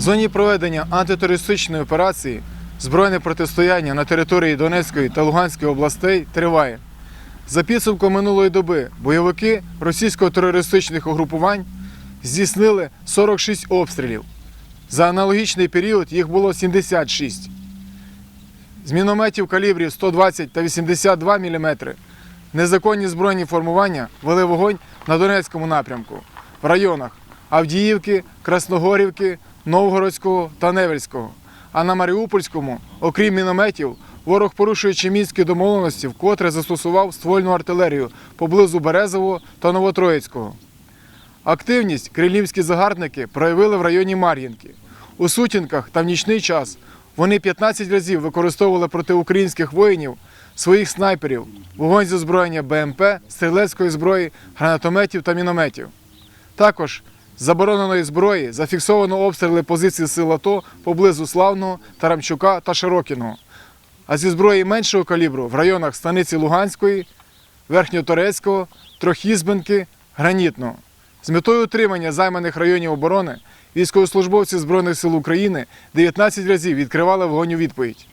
В зоні проведення антитерористичної операції збройне протистояння на території Донецької та Луганської областей триває. За підсумком минулої доби бойовики російсько-терористичних угрупувань здійснили 46 обстрілів. За аналогічний період їх було 76. З мінометів калібрів 120 та 82 мм незаконні збройні формування вели вогонь на Донецькому напрямку в районах Авдіївки, Красногорівки, Новгородського та Невельського. А на Маріупольському, окрім мінометів, ворог, порушуючи мінські домовленості, вкотре застосував ствольну артилерію поблизу Березового та Новотроїцького. Активність крилівські загарбники проявили в районі Мар'їнки. У сутінках та в нічний час вони 15 разів використовували проти українських воїнів своїх снайперів, вогонь зі озброєння БМП, стрілецької зброї, гранатометів та мінометів. Також з забороненої зброї зафіксовано обстріли позицій сил АТО поблизу Славного, Тарамчука та Широкіного. А зі зброї меншого калібру в районах станиці Луганської, Верхньоторецького, Трохізбенки, Гранітного. З метою утримання займаних районів оборони військовослужбовці Збройних сил України 19 разів відкривали вогонь у відповідь.